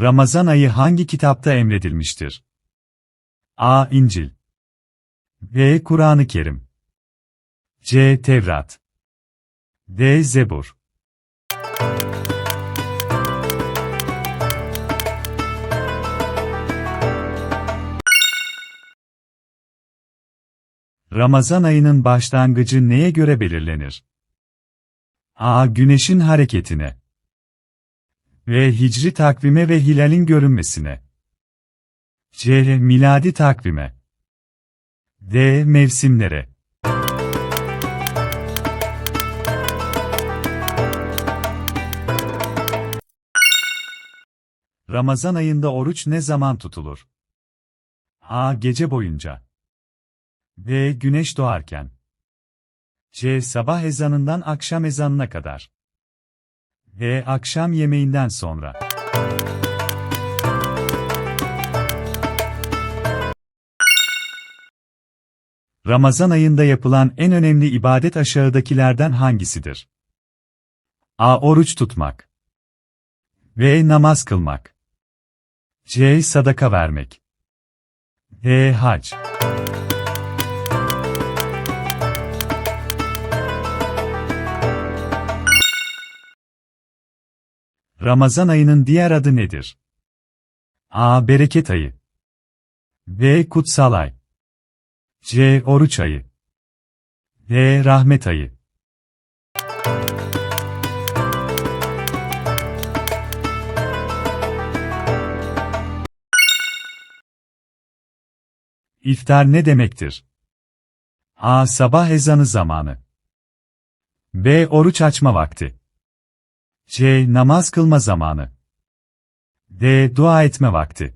Ramazan ayı hangi kitapta emredilmiştir? A. İncil B. Kur'an-ı Kerim C. Tevrat D. Zebur Ramazan ayının başlangıcı neye göre belirlenir? A. Güneşin hareketine ve hicri takvime ve hilalin görünmesine. C. Miladi takvime. D. Mevsimlere. Ramazan ayında oruç ne zaman tutulur? A. Gece boyunca. B. Güneş doğarken. C. Sabah ezanından akşam ezanına kadar. D. Akşam yemeğinden sonra. Ramazan ayında yapılan en önemli ibadet aşağıdakilerden hangisidir? A. Oruç tutmak. B. Namaz kılmak. C. Sadaka vermek. D. Hac. Ramazan ayının diğer adı nedir? A. Bereket ayı. B. Kutsal ay. C. Oruç ayı. D. Rahmet ayı. İftar ne demektir? A. Sabah ezanı zamanı. B. Oruç açma vakti. C. Namaz kılma zamanı. D. Dua etme vakti.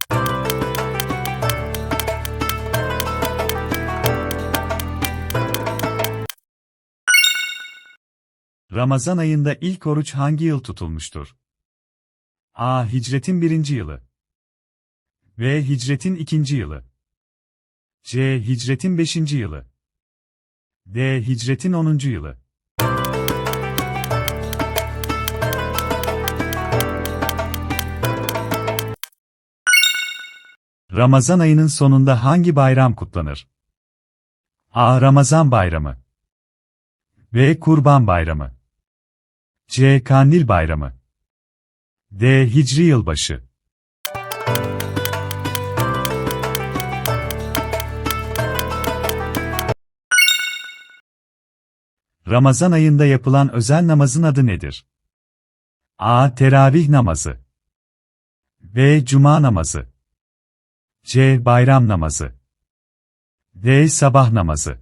Ramazan ayında ilk oruç hangi yıl tutulmuştur? A. Hicretin birinci yılı. B. Hicretin ikinci yılı. C. Hicretin beşinci yılı. D. Hicretin onuncu yılı. Ramazan ayının sonunda hangi bayram kutlanır? A. Ramazan Bayramı B. Kurban Bayramı C. Kandil Bayramı D. Hicri Yılbaşı Ramazan ayında yapılan özel namazın adı nedir? A. Teravih namazı B. Cuma namazı C. Bayram namazı. D. Sabah namazı.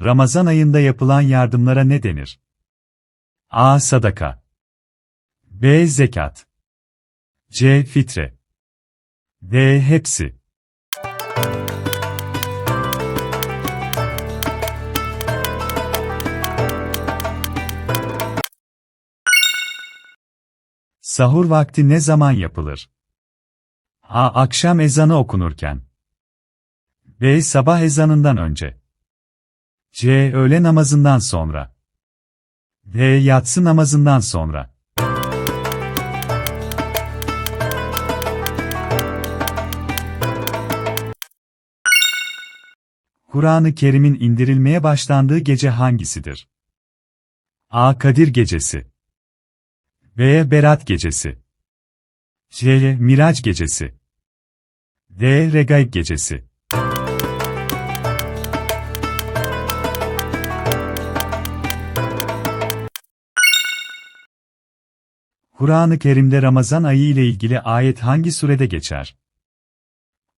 Ramazan ayında yapılan yardımlara ne denir? A. Sadaka. B. Zekat. C. Fitre. D. Hepsi. Sahur vakti ne zaman yapılır? A. Akşam ezanı okunurken. B. Sabah ezanından önce. C. Öğle namazından sonra. D. Yatsı namazından sonra. Kur'an-ı Kerim'in indirilmeye başlandığı gece hangisidir? A. Kadir Gecesi B. Berat Gecesi C. Miraç Gecesi D. Regaib Gecesi Kur'an-ı Kerim'de Ramazan ayı ile ilgili ayet hangi surede geçer?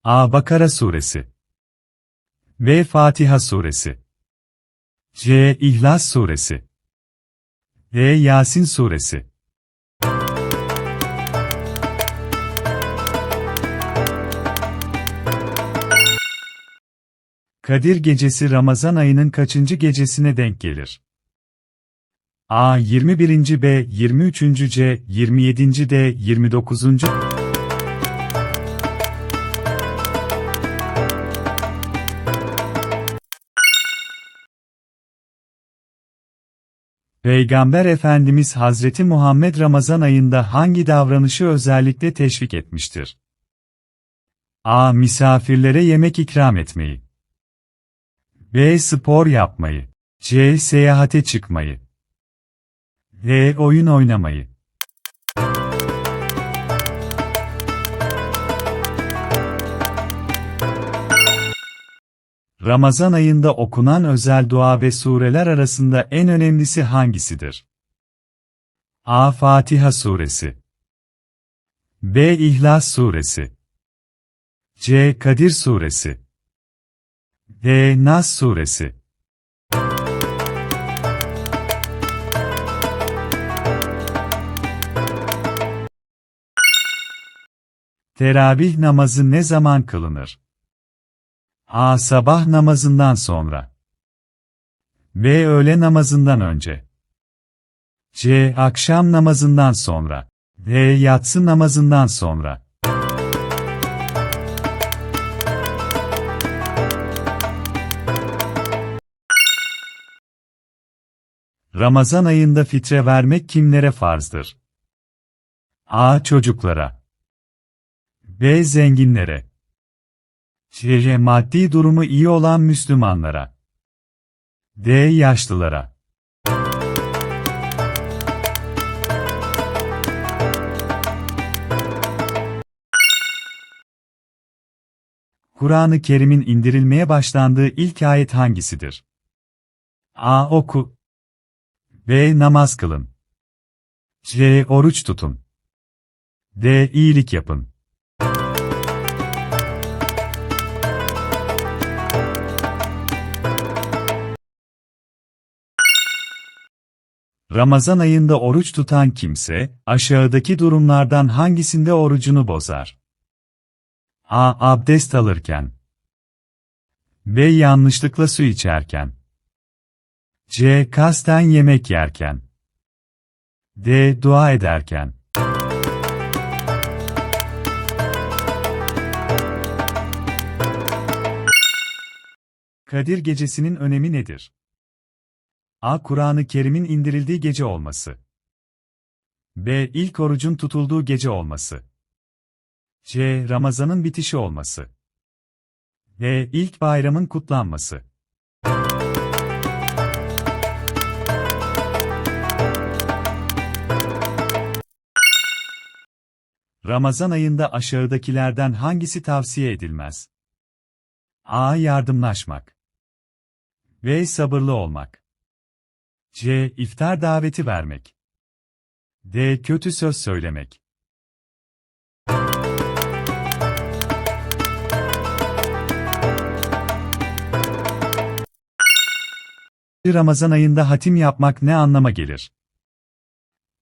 A. Bakara Suresi B. Fatiha Suresi C. İhlas Suresi D. Yasin Suresi Kadir Gecesi Ramazan ayının kaçıncı gecesine denk gelir? A. 21. B. 23. C. 27. D. 29. Peygamber Efendimiz Hazreti Muhammed Ramazan ayında hangi davranışı özellikle teşvik etmiştir? A. Misafirlere yemek ikram etmeyi. B. Spor yapmayı. C. Seyahate çıkmayı. D. Oyun oynamayı. Ramazan ayında okunan özel dua ve sureler arasında en önemlisi hangisidir? A. Fatiha suresi B. İhlas suresi C. Kadir suresi Nas suresi Teravih namazı ne zaman kılınır? A. Sabah namazından sonra. B. Öğle namazından önce. C. Akşam namazından sonra. D. Yatsı namazından sonra. Ramazan ayında fitre vermek kimlere farzdır? A. Çocuklara. B. Zenginlere. C. Maddi durumu iyi olan Müslümanlara. D. Yaşlılara. Kur'an-ı Kerim'in indirilmeye başlandığı ilk ayet hangisidir? A. Oku. B. Namaz kılın. C. Oruç tutun. D. İyilik yapın. Ramazan ayında oruç tutan kimse, aşağıdaki durumlardan hangisinde orucunu bozar? A. Abdest alırken. B. Yanlışlıkla su içerken. C. Kasten yemek yerken. D. Dua ederken. Kadir Gecesi'nin önemi nedir? A. Kur'an-ı Kerim'in indirildiği gece olması. B. İlk orucun tutulduğu gece olması. C. Ramazanın bitişi olması. D. İlk bayramın kutlanması. Ramazan ayında aşağıdakilerden hangisi tavsiye edilmez? A. Yardımlaşmak. B. Sabırlı olmak. C. İftar daveti vermek. D. Kötü söz söylemek. Ramazan ayında hatim yapmak ne anlama gelir?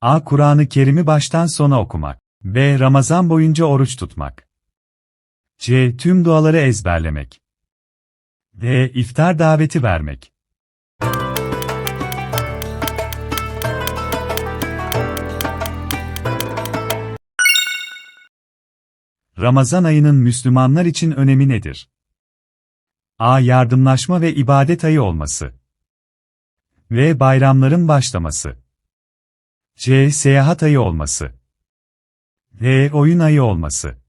A. Kur'an-ı Kerim'i baştan sona okumak. B. Ramazan boyunca oruç tutmak. C. Tüm duaları ezberlemek. D. İftar daveti vermek. Ramazan ayının Müslümanlar için önemi nedir? A. Yardımlaşma ve ibadet ayı olması. V. Bayramların başlaması. C. Seyahat ayı olması. D. Oyun ayı olması.